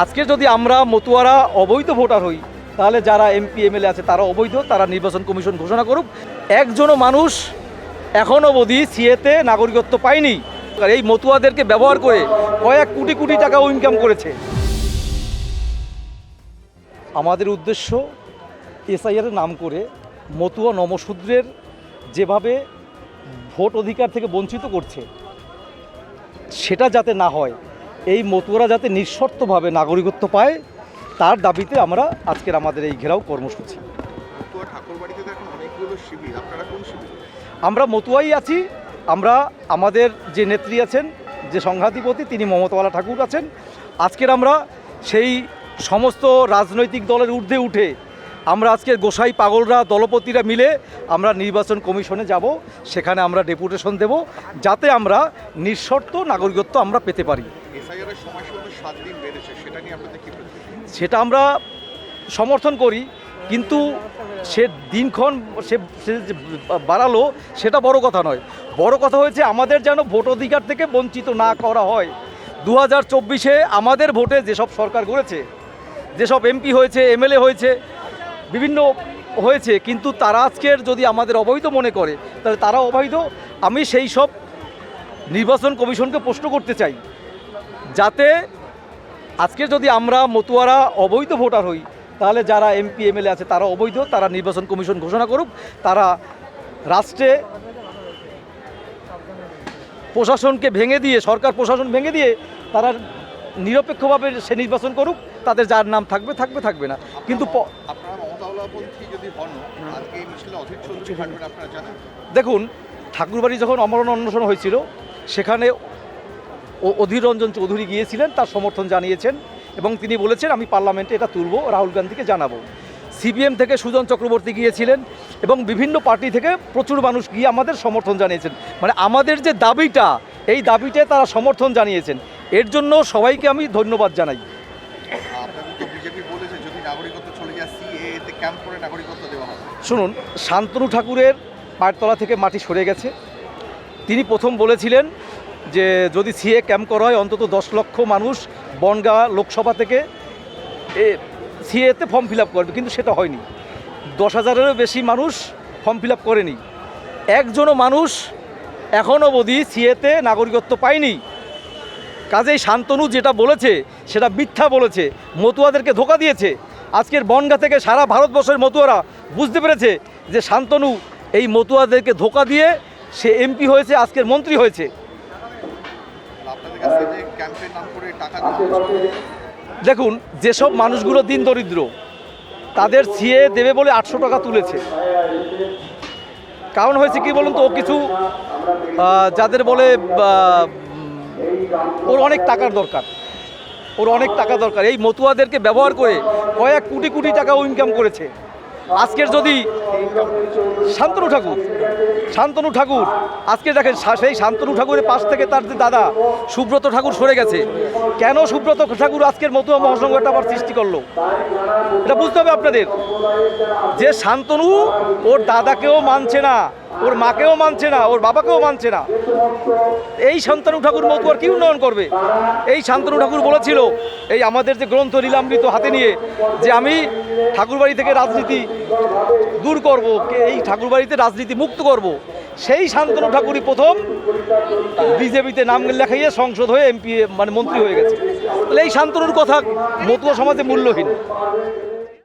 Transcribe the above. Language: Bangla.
আজকে যদি আমরা মতুয়ারা অবৈধ ভোটার হই, তাহলে যারা এমপি, এমএলএ আছে তারা অবৈধ, তারা নির্বাচন কমিশন ঘোষণা করুক। একজনও মানুষ এখনও অবধি সিএতে নাগরিকত্ব পায়নি। এই মতুয়াদেরকে ব্যবহার করে কয়েক কোটি কোটি টাকাও ইনকাম করেছে। আমাদের উদ্দেশ্য এসআইআর নাম করে মতুয়া নমশূদ্রের যেভাবে ভোট অধিকার থেকে বঞ্চিত করছে, সেটা যাতে না হয়। এই মতুয়ারা যাতে নিঃশর্তভাবে নাগরিকত্ব পায় তার দাবিতে আমরা আজকের আমাদের এই ঘেরাও কর্মসূচি। আমরা মতুয়াই আছি আমরা আমাদের যে নেত্রী আছেন যে সংঘাধিপতি তিনি মমতাওয়ালা ঠাকুর আছেন। আজকের আমরা সেই সমস্ত রাজনৈতিক দলের ঊর্ধ্বে উঠে আমরা আজকে গোসাই পাগলরা দলপতিরা মিলে আমরা নির্বাচন কমিশনে যাব সেখানে আমরা ডেপুটেশন দেব যাতে আমরা নিঃশর্ত নাগরিকত্ব আমরা পেতে পারি এসআইআর এর সময়সীমা তো সাত দিন বেড়েছে, সেটা নিয়ে আপনাদের সেটা আমরা সমর্থন করি, কিন্তু সে দিনক্ষণ সে বাড়ালো, সেটা বড় কথা নয়। বড় কথা হয়েছে আমাদের যেন ভোট অধিকার থেকে বঞ্চিত না করা হয়। দু হাজার চব্বিশে আমাদের ভোটে যেসব সরকার গড়েছে, যেসব এমপি হয়েছে, এমএলএ হয়েছে, বিভিন্ন হয়েছে, কিন্তু তারা আজকের যদি আমাদের অবৈধ মনে করে, তাহলে তারা অবৈধ। আমি সেই সব নির্বাচন কমিশনকে প্রশ্ন করতে চাই, যাতে আজকে যদি আমরা মতুয়ারা অবৈধ ভোটার হই তাহলে যারা এমপি এমএলএ আছে তারা অবৈধ তারা নির্বাচন কমিশন ঘোষণা করুক তারা রাষ্ট্রে প্রশাসনকে ভেঙে দিয়ে সরকার প্রশাসন ভেঙে দিয়ে তারা নিরপেক্ষভাবে সে নির্বাচন করুক তাদের যার নাম থাকবে থাকবে থাকবে না। কিন্তু দেখুন ঠাকুরবাড়ি যখন অমরণ অন্বেষণ হয়েছিল সেখানে অধীর রঞ্জন চৌধুরী গিয়েছিলেন তার সমর্থন জানিয়েছেন এবং তিনি বলেছেন আমি পার্লামেন্টে এটা তুলব রাহুল গান্ধীকে জানাব। সিপিএম থেকে সুজন চক্রবর্তী গিয়েছিলেন এবং বিভিন্ন পার্টি থেকে প্রচুর মানুষ গিয়ে আমাদের সমর্থন জানিয়েছেন। মানে আমাদের যে দাবিটা এই দাবিতে তারা সমর্থন জানিয়েছেন। এর জন্য সবাইকে আমি ধন্যবাদ জানাই। শুনুন শান্তনু ঠাকুরের পায়ের থেকে মাটি সরে গেছে। তিনি প্রথম বলেছিলেন যে যদি সিএ ক্যাম্প করা হয়, অন্তত দশ লক্ষ মানুষ বনগাঁ লোকসভা থেকে সিএতে ফর্ম ফিল আপ করবে, কিন্তু সেটা হয়নি। দশ হাজারেরও বেশি মানুষ ফর্ম ফিল আপ করেনি। একজনও মানুষ এখনও অবধি সিএতে নাগরিকত্ব পায়নি। কাজেই শান্তনু যেটা বলেছে, সেটা মিথ্যা বলেছে, মতুয়াদেরকে ধোকা দিয়েছে। আজকের বনগা থেকে সারা ভারতবর্ষের মতুয়ারা বুঝতে পেরেছে যে শান্তনু এই মতুয়াদেরকে ধোকা দিয়ে সে এমপি হয়েছে, আজকের মন্ত্রী হয়েছে। দেখুন যেসব মানুষগুলো দিন দরিদ্র তাদের সিএ দেবে বলে আটশো টাকা তুলেছে। কারণ হয়েছে কি বলুন তো ও কিছু যাদের বলে ওর অনেক টাকার দরকার। ওর অনেক টাকা দরকার। এই মতুয়াদেরকে ব্যবহার করে কয়েক কোটি কোটি টাকাও ইনকাম করেছে। আজকের যদি শান্তনু ঠাকুর শান্তনু ঠাকুর, আজকে দেখেন সেই শান্তনু ঠাকুরের পাশ থেকে তার যে দাদা সুব্রত ঠাকুর সরে গেছে। কেন সুব্রত ঠাকুর আজকের মতুয়া মহাসংঘটা আবার সৃষ্টি করল? এটা বুঝতে হবে আপনাদের। যে শান্তনু ওর দাদাকেও মানছে না ওর মাকেও মানছে না, ওর বাবাকেও মানছে না। এই শান্তনু ঠাকুর মতুয়ার কি উন্নয়ন করবে? এই শান্তনু ঠাকুর বলেছিল, এই আমাদের যে গ্রন্থ লীলামৃত হাতে নিয়ে, যে আমি ঠাকুরবাড়ি থেকে রাজনীতি দূর করব এই ঠাকুরবাড়িতে রাজনীতি মুক্ত করব, সেই শান্তনু ঠাকুরই প্রথম বিজেপিতে নাম লেখাইয়ে সংসদ হয়ে এমপি মানে মন্ত্রী হয়ে গেছে। তাহলে এই শান্তনুর কথা মতুয়া সমাজে মূল্যহীন।